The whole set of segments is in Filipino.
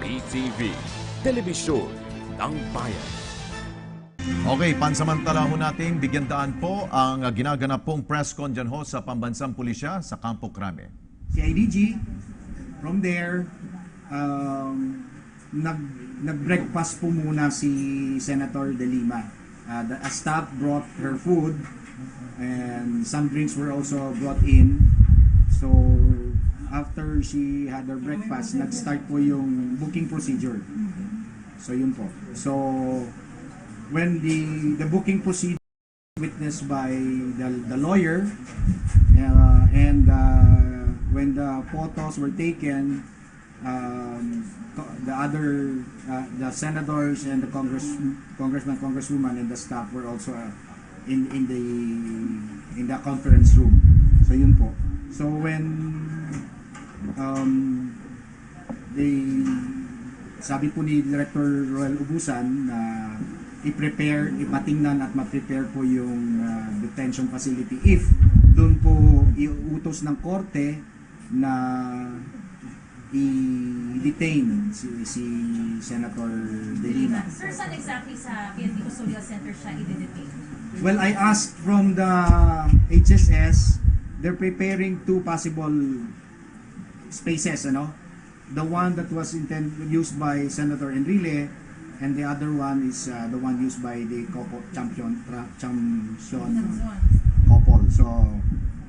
PTV, Telebisyon ng Bayan. Okay, pansamantala ho natin bigyan daan po ang ginaganap pong press con dyan ho sa Pambansang Pulisya sa Campo Crame. si IDG. From there, um, nag, nag-breakfast po muna si Senator De Lima. Uh, the, a staff brought her food and some drinks were also brought in. So, after she had her breakfast, nag-start po yung booking procedure. So, yun po. So, when the the booking procedure witnessed by the, the lawyer uh, and uh, when the photos were taken um, the other uh, the senators and the congress congressman congresswoman and the staff were also uh, in in the in the conference room so yun po so when um, the sabi po ni Director Roel Ubusan na i-prepare, ipatingnan at ma-prepare po yung uh, detention facility if doon po iutos ng korte na i-detain si, si Senator De Lima. Sir, saan exactly sa PNP Custodial Center siya i-detain? Well, I asked from the HSS, they're preparing two possible spaces, ano? The one that was intend used by Senator Enrile and the other one is uh, the one used by the couple champion tra, champion couple. So,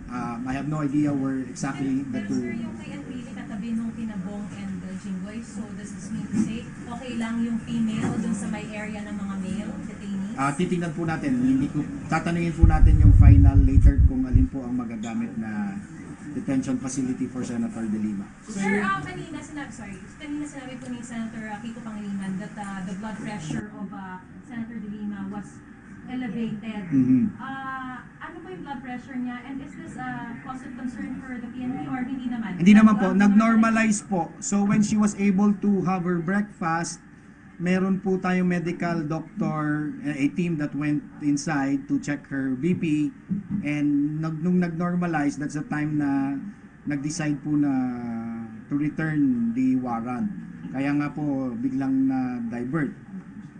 um, I have no idea where exactly the Pero two sir, yung kay Enrile katabi nung kinabong and uh, Jinggoy, so does this mean to say, okay lang yung female dun sa may area ng mga male detainees? Ah, titingnan po natin. Hindi ko tatanungin po natin yung final later kung alin po ang magagamit na detention facility for Senator De Lima. Sir, ah, kanina sinabi, sorry, kanina sinabi po ni Senator uh, Kiko Pangilinan that uh, the blood pressure of uh, Senator De Lima was elevated. Mhm. Ah, ano po yung blood pressure niya? And is this a cause of concern for the PNP or hindi naman? Hindi naman po, Nag- nag-normalize po. So when she was able to have her breakfast, meron po tayong medical doctor, a team that went inside to check her BP and nag, nung nag-normalize, that's the time na nag-decide po na to return the warrant. Kaya nga po biglang na divert.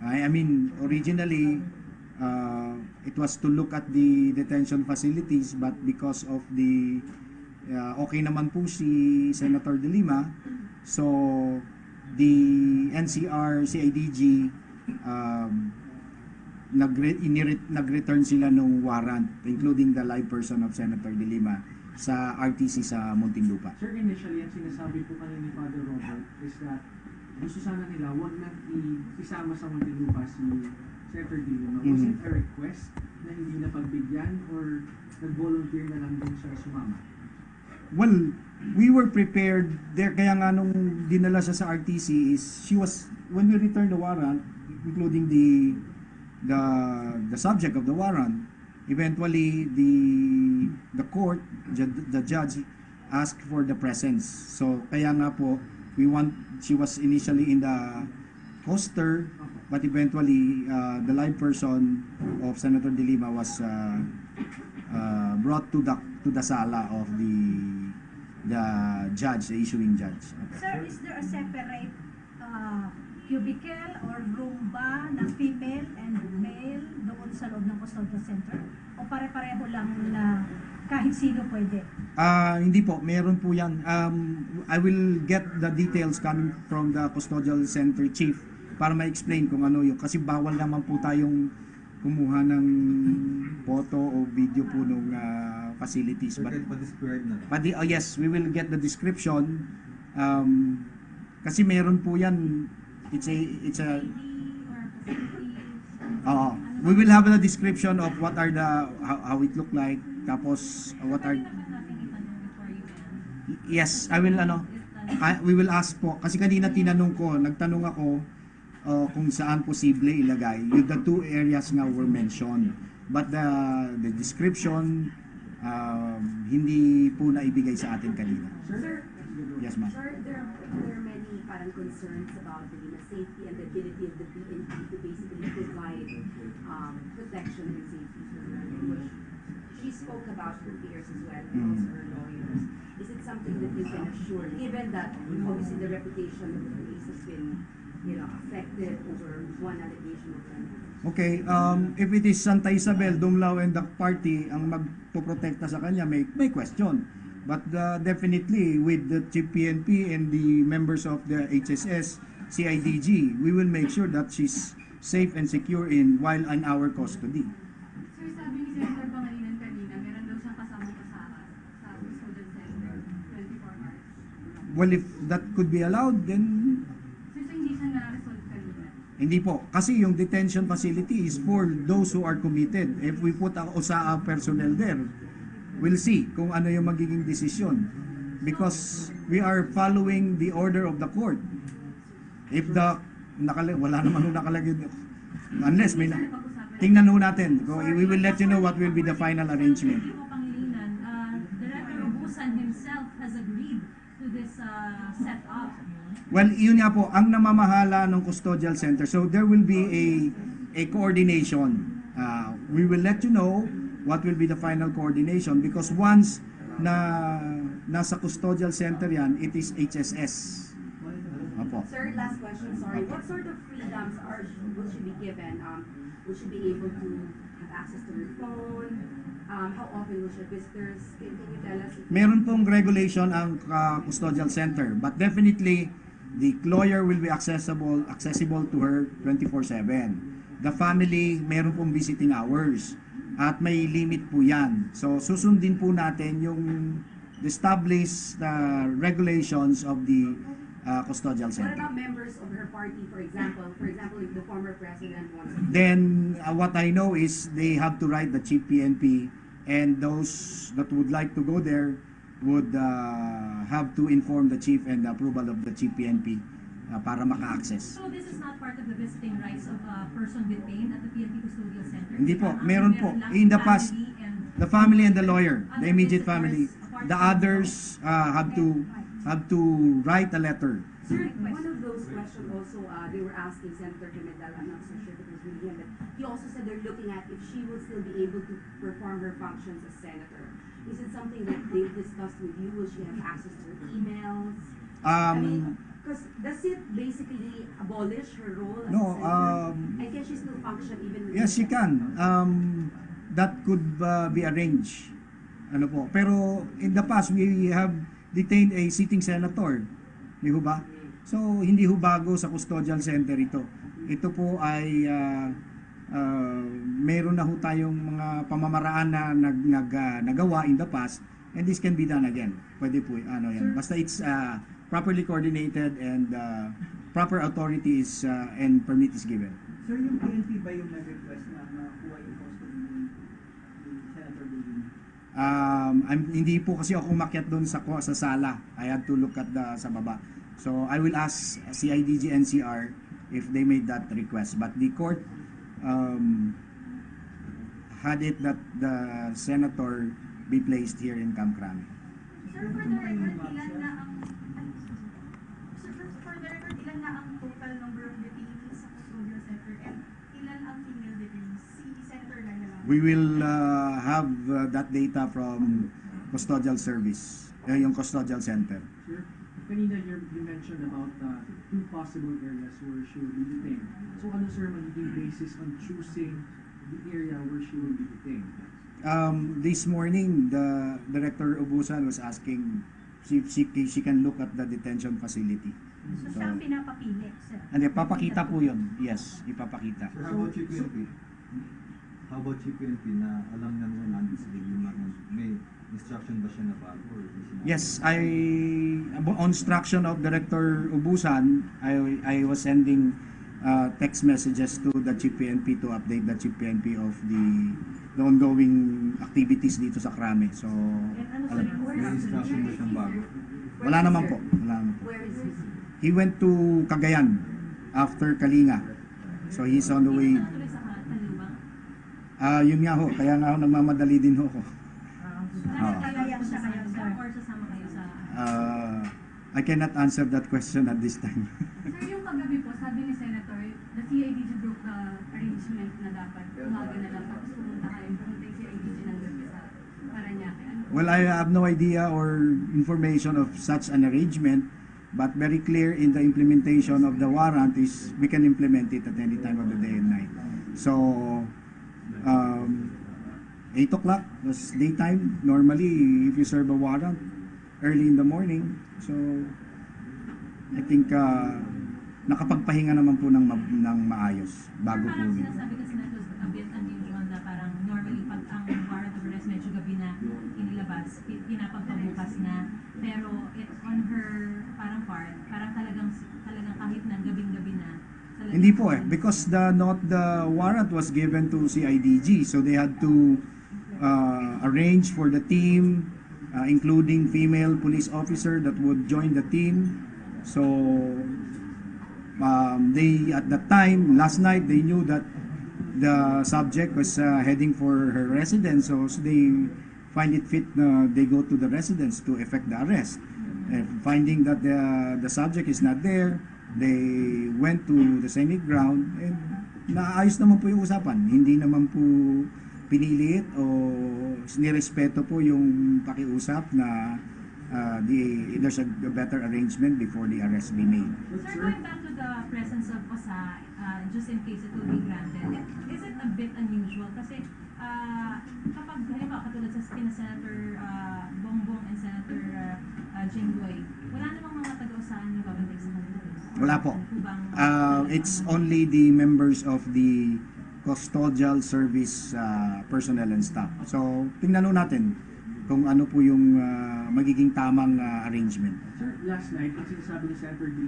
I, I mean, originally uh, it was to look at the detention facilities but because of the uh, okay naman po si Senator De Lima so the NCR CIDG um, nag nag-return sila nung warrant including the live person of Senator De Lima sa RTC sa Muntinlupa. Sir, initially, ang sinasabi po kanina ni Father Robert is that gusto sana nila wag na isama sa Muntinlupa si Senator De Lima. Was Mhm. it a request na hindi na pagbigyan or nag-volunteer na lang din siya sumama? Well, we were prepared there. Kaya nga nung dinala siya sa RTC is she was when we returned the warrant including the the the subject of the warrant eventually the the court the judge asked for the presence. So kaya nga po we want she was initially in the poster but eventually uh, the live person of Senator De Lima was uh, uh, brought to the to the sala of the the judge, the issuing judge. Sir, is there a separate uh, cubicle or room ba na female and male doon sa loob ng custodial center? O pare-pareho lang na kahit sino pwede? Ah, hindi po, meron po 'yan. Um, I will get the details coming from the custodial center chief para ma-explain kung ano 'yung kasi bawal naman po tayong kumuha ng photo o video po ng facilities. But, pa-describe na. the- oh yes, we will get the description. Um, kasi meron po 'yan. It's a it's a Oo. We will have a description of what are the how, how it look like tapos uh, what are. Yes, I will ano I, we will ask po kasi kanina tinanong ko, nagtanong ako uh, kung saan posible ilagay. Yung the two areas nga were mentioned. But the the description um, hindi po naibigay sa atin kanina. Sir, Yes, ma'am. Sir, there, there are many parang concerns about the safety and the ability of the PNP to basically provide um, protection and safety for her, she spoke about her peers as well, and also her lawyers. Is it something that you can assure, given that obviously the reputation of the police has been you know, affected over one allegation of another. Okay, um, if it is Santa Isabel, Dumlao and the party ang magpoprotekta sa kanya, may, may question. But uh, definitely with the Chief PNP and the members of the HSS, CIDG, we will make sure that she's safe and secure in while in our custody. Sir, sabi ni Senator Pangilinan kanina, meron daw siyang kasama sa student center, 24 hours. Well, if that could be allowed, then Sir, so hindi siya na-resolve kanina. Hindi po. Kasi yung detention facility is for those who are committed. If we put a OSAA personnel there, we'll see kung ano yung magiging desisyon. Because we are following the order of the court. If the nakala, wala naman nakalagay unless may na, tingnan ho natin we will let you know what will be the final arrangement Kiko Pangilinan, uh, Director Robusan himself has agreed to this uh, setup. Well, yun nga po, ang namamahala ng custodial center. So there will be a a coordination. Uh, we will let you know what will be the final coordination because once na nasa custodial center yan, it is HSS. Opo. Sir, last question, sorry. What sort of freedoms are, will she be given? Um, will she be able to have access to her phone? Um, how often will she visitors? Can, can you tell us? Meron pong regulation ang uh, custodial center, but definitely the lawyer will be accessible accessible to her 24/7. The family, meron pong visiting hours at may limit po 'yan. So susundin po natin yung established uh, regulations of the uh, custodial What center. about members of her party, for example? For example, if the former president wants to Then uh, what I know is they have to write the chief PNP and those that would like to go there would uh, have to inform the chief and the approval of the chief PNP uh, para maka-access. So this is not part of the visiting rights of a person detained at the PNP Custodial Center? Hindi po, meron po. In the past, The family and the lawyer, the immediate family. The others uh, have to have to write a letter. Sir, one of those questions also, uh, they were asking Senator Pimentel, I'm not so sure if it was really him, but he also said they're looking at if she will still be able to perform her functions as senator. Is it something that they've discussed with you? Will she have access to her emails? I mean, Um, because does it basically abolish her role as No, a senator? um, and can she still function even? yes, she can. Um, that could uh, be arranged. Ano po? Pero in the past, we have detained a sitting senator. Di ho ba? So, hindi ho bago sa custodial center ito. Ito po ay uh, uh, meron na ho tayong mga pamamaraan na nag, nag, uh, nagawa in the past and this can be done again. Pwede po ano yan. Basta it's uh, properly coordinated and uh, proper authority is uh, and permit is given. Sir, yung PNP ba yung nag-request na makuha yung custody ni, ni Senator Levin? Um, I'm, hindi po kasi ako umakyat doon sa sa sala. I had to look at the sa baba. So I will ask CIDG NCR if they made that request. But the court um, had it that the senator be placed here in Camp Crame. Sir, for the record, ilan na ang... Sir, for the record, ilan na ang total number of detainees sa custodial center and ilan ang female detainees? Si Senator Laila lang. We will uh, have uh, that data from custodial service, uh, yung custodial center. Sir, kanina you, you mentioned about uh, two possible areas where she will be detained. So ano sir magiging basis on choosing the area where she will be detained? Um, this morning, the Director Ubusan was asking if she, she can look at the detention facility. So siya ang pinapapili, sir. Hindi, papakita po yun. Yes, ipapakita. Sir, how about GPNP? How about GPNP na alam na nung nandun sa may instruction ba siya na bago or? Yes, I on instruction of Director Ubusan, I I was sending uh, text messages to the GPNP to update the GPNP of the the ongoing activities dito sa Krame. So, alam, May instruction ba siyang bago? wala naman po. Wala naman po. He went to Cagayan after Kalinga. So he's on the way. Hindi na natuloy sa Kalibang. Ah, yun nga ho, kaya nga ho nagmamadali din ho ako. Nakakalayan siya kayo, sir. Or sasama kayo sa... Ah, I cannot answer that question at this time. Sir, yung kagabi po, sabi ni Senator, the CIDG broke the arrangement na dapat umaga na lang tapos pumunta kayo, pumunta yung CIDG ng gabi sa Paranaque. Ano? Well, I have no idea or information of such an arrangement. But very clear in the implementation of the warrant is we can implement it at any time of the day and night. So, um, 8 o'clock was daytime. Normally, if you serve a warrant, early in the morning. So, I think uh, nakapagpahinga naman po ng, ma- ng maayos bago po. Sinasabi kasi Po eh because the not the warrant was given to CIDG so they had to uh, arrange for the team uh, including female police officer that would join the team. So um, they at that time last night they knew that the subject was uh, heading for her residence so, so they find it fit na they go to the residence to effect the arrest. And finding that the the subject is not there they went to the Senate ground and naayos naman po yung usapan hindi naman po pinilit o nirespeto po yung pakiusap na uh, the, there's a, better arrangement before the arrest be made. Sir, going back to the presence of OSA, uh, just in case it will be granted, is it a bit unusual? Kasi uh, kapag, halimbawa, katulad sa kina Senator uh, Bongbong and Senator uh, uh, Jinggoy, wala namang mga taga-usahan yung babantay sa kanila. Wala po. Uh, it's only the members of the custodial service uh, personnel and staff. So, tingnan natin kung ano po yung uh, magiging tamang uh, arrangement. Sir, last night, ang sinasabi ni Senator De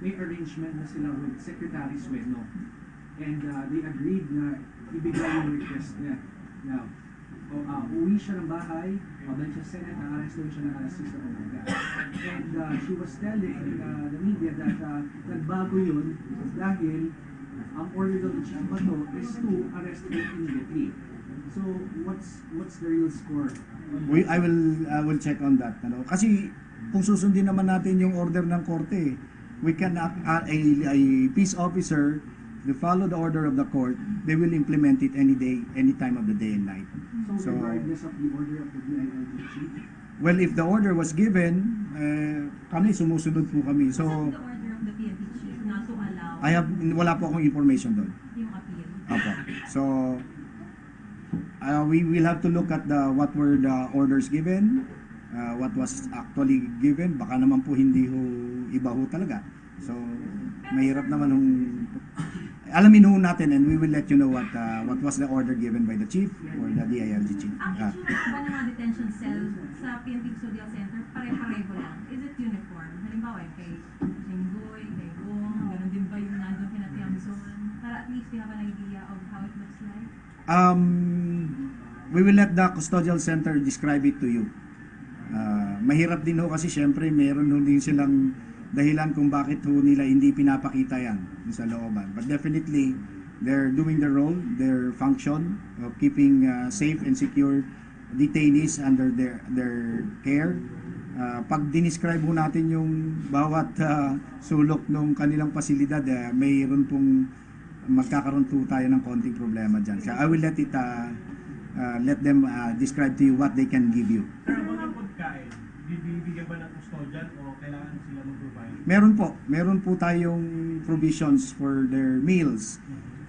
may arrangement na sila with Secretary Sueno. And uh, they agreed na ibigay yung request niya. Now, o, uh, uwi siya ng bahay, pabalik siya sa Senate, na-arrestuhin siya ng alas 6 ng umaga. And uh, she was telling uh, the media that uh, nagbago yun dahil ang order the chief bato is to arrest her immediately. So, what's what's the real score? We, I will I will check on that. Ano? Kasi kung susundin naman natin yung order ng korte, we can uh, a, a peace officer to follow the order of the court, they will implement it any day, any time of the day and night. So, So- regardless of the order of the DILG chief, Well, if the order was given, eh, kami sumusunod po kami. So, So, the order of the PNP chief not to allow I have wala po akong information doon. yung appeal. Opo. So, uh, we will have to look at the what were the orders given, uh, what was actually given. Baka naman po hindi ho iba ho talaga. So, mahirap naman hong alamin ho natin and we will let you know what uh, what was the order given by the chief or the DILG chief. Ang Uh, itsura ba ng mga detention cell sa PNP Custodial Center, pare-pareho lang? Is it uniform? Halimbawa, eh, kay Jinggoy, kay Bong, ganun din ba yung nandun kina Tiamson? Para at least you have an idea of how it looks like? Um, we will let the custodial center describe it to you. Uh, mahirap din ho kasi syempre meron ho din silang dahilan kung bakit ho nila hindi pinapakita yan sa looban. But definitely, they're doing their role, their function of keeping uh, safe and secure detainees under their their care. Uh, pag dinescribe ho natin yung bawat uh, sulok ng kanilang pasilidad, uh, mayroon pong magkakaroon po tayo ng konting problema dyan. So I will let it, uh, uh, let them uh, describe to you what they can give you. Pero yung pagkain, bibigyan ba ng custodian o kailangan sila mag-provide? Meron po, meron po tayong provisions for their meals.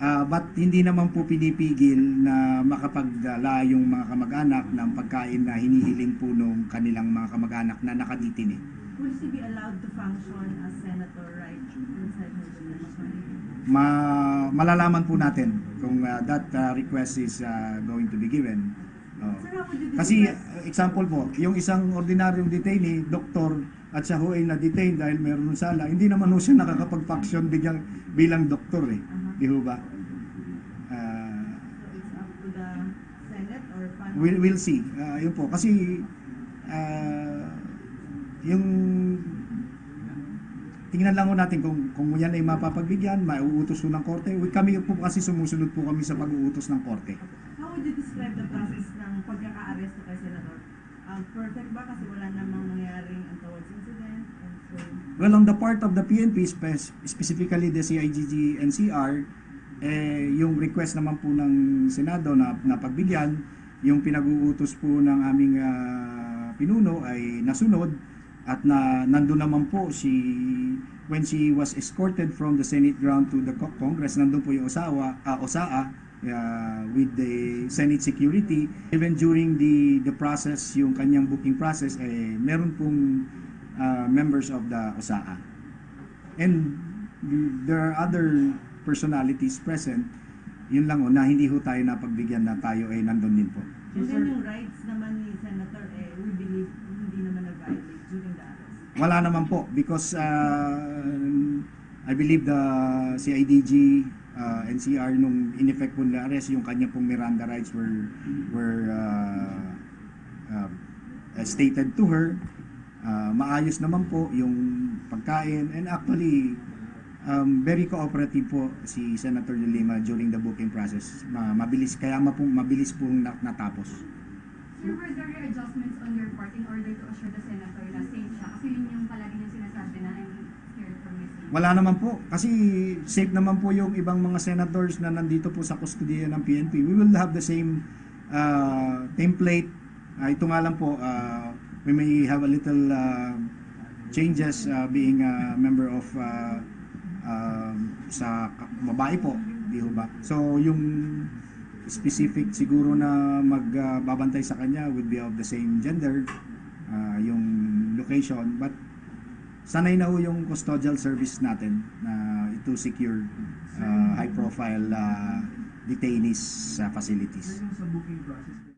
Uh, but hindi naman po pinipigil na makapagdala yung mga kamag-anak ng pagkain na hinihiling po nung kanilang mga kamag-anak na nakaditini. Will she be allowed to function as senator right inside her? Ma malalaman po natin kung uh, that uh, request is uh, going to be given. Oh. Kasi uh, example po, yung isang ordinaryong detainee, doktor, at siya ho ay na-detain dahil meron ng sala, hindi naman ho siya nakakapag-function bilang, bilang doktor eh. Di ho ba? Ah, So it's up to the Senate or function? we'll, we'll see. Ah, yun po. Kasi ah, yung tingnan lang ho natin kung, kung yan ay mapapagbigyan, mauutos ho ng korte. Kami po kasi sumusunod po kami sa pag-uutos ng korte. Would you describe the process ng pagkaka-arresto kay Senator? Um, perfect ba kasi wala namang nangyaring untoward incident? And so, Well, on the part of the PNP, spe- specifically the CIGG NCR, eh, yung request naman po ng Senado na, na pagbigyan, yung pinag-uutos po ng aming ah, pinuno ay nasunod at na nandun naman po si when she was escorted from the Senate ground to the co- Congress nandun po yung Osawa ah, Osaa uh, with the Senate security. Even during the the process yung kanyang booking process eh meron pong ah, members of the Osaa and there are other personalities present. Yun lang o na hindi ho tayo napagbigyan na tayo ay nandun din po. And then yung rights naman ni Senator, eh, we believe hindi naman nag-violate during the arrest. Wala naman po because uh, I believe the CIDG uh, NCR nung in-effect po nila arrest yung kanya pong Miranda rights were were uh, uh, stated to her. Uh, maayos naman po yung pagkain. And actually um, very cooperative po si Senator De Lima during the booking process. Ma- mabilis kaya ma po, mabilis pong na- natapos. Sir, were there adjustments on your part in order to assure the senator na safe siya? Kasi yun yung palagi niyang sinasabi na I'm scared for my safety. Wala naman po. Kasi safe naman po yung ibang mga senators na nandito po sa kustodiya ng PNP. We will have the same uh, template. Ah, ito nga lang po, uh, we may have a little uh, changes uh, being a member of uh, um, sa babae po. Di ba? So yung specific siguro na magbabantay sa kanya would be of the same gender, uh, yung location. But sanay na ho yung custodial service natin na to secure uh, high profile uh, detainees sa facilities. Booking process,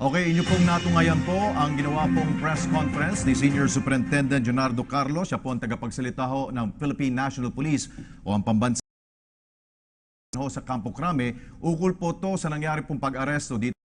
Okay, inyo pong natungayan po ang ginawa pong press conference ni Senior Superintendent Leonardo Carlos. Siya po ang tagapagsalita ho ng Philippine National Police o ang pambansa ho sa Campo Crame. Ukol po to sa nangyari pong pag-aresto dito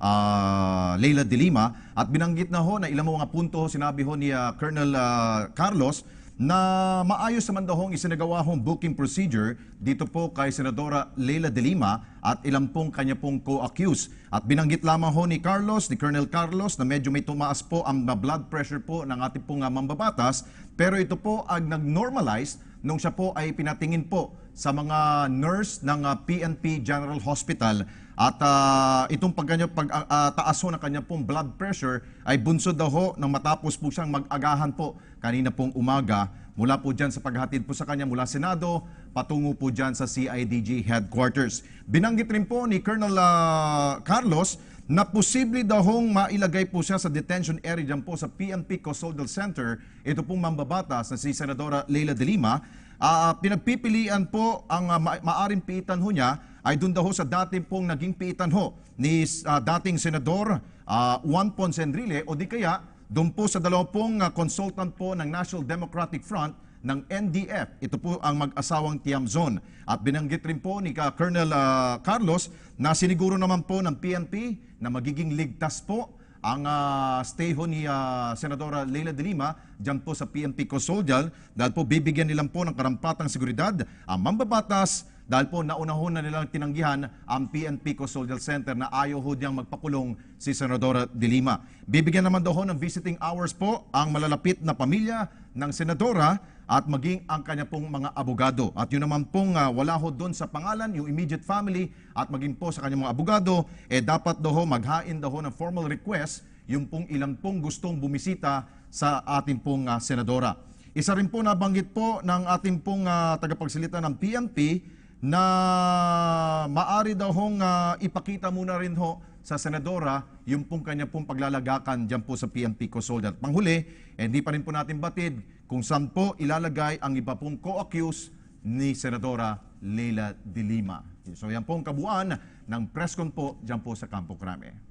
ah, Leila de Lima at binanggit na ho na ilang mga punto ho sinabi ho ni ah, Colonel ah, Carlos na maayos naman daw hong isinagawa hong booking procedure dito po kay Senadora Leila de Lima at ilang pong kanya pong co-accused. At binanggit lamang ho ni Carlos, ni Colonel Carlos na medyo may tumaas po ang blood pressure po ng ating pong mambabatas pero ito po ang nag-normalize nung siya po ay pinatingin po sa mga nurse ng ah, PNP General Hospital at ah, itong pagganyo pag ah, ah, taas ho ng kanya pong blood pressure ay bunsod daw ho nang matapos po siyang mag-agahan po kanina pong umaga mula po dyan sa paghatid po sa kanya mula Senado patungo po dyan sa CIDG headquarters. Binanggit rin po ni Colonel ah, Carlos na posible daw hong mailagay po siya sa detention area dyan po sa PNP Custodial Center. Ito pong mambabatas na si Senadora Leila de Lima. Ah, pinagpipilian po ang ah, ma- maaring piitan ho niya ay doon daw sa dating pong naging piitan ho ni ah, dating Senador ah, Juan Ponce Enrile o di kaya doon po sa dalawang ah, consultant po ng National Democratic Front ng NDF. Ito po ang mag-asawang Tiamzon. At binanggit rin po ni Colonel ah, Carlos na siniguro naman po ng PNP na magiging ligtas po ang ah, stay ho ni ah, Senadora Leila de Lima dyan po sa PNP Custodial dahil po bibigyan nilang po ng karampatang seguridad ang mambabatas dahil po nauna ho na nilang tinanggihan ang PNP Custodial Center na ayaw ho diyang magpakulong si Senadora de Lima. Bibigyan naman daw ho ng visiting hours po ang malalapit na pamilya ng Senadora at maging ang kanya pong mga abogado. At yun naman pong ah, wala ho doon sa pangalan, yung immediate family at maging po sa kanyang mga abogado, eh dapat daw ho maghain daw ho ng formal request yung pong ilang pong gustong bumisita sa ating pong ah, Senadora. Isa rin po nabanggit po ng ating pong ah, tagapagsalita ng PNP na maari daw hong ah, ipakita muna rin ho sa Senadora yung pong kanya pong paglalagakan dyan po sa PNP Custodial. At panghuli, eh, hindi pa rin po natin batid kung saan po ilalagay ang iba pong co-accused ni Senadora Leila de Lima. So yan po ang kabuuan ng press con po dyan po sa Campo Crame.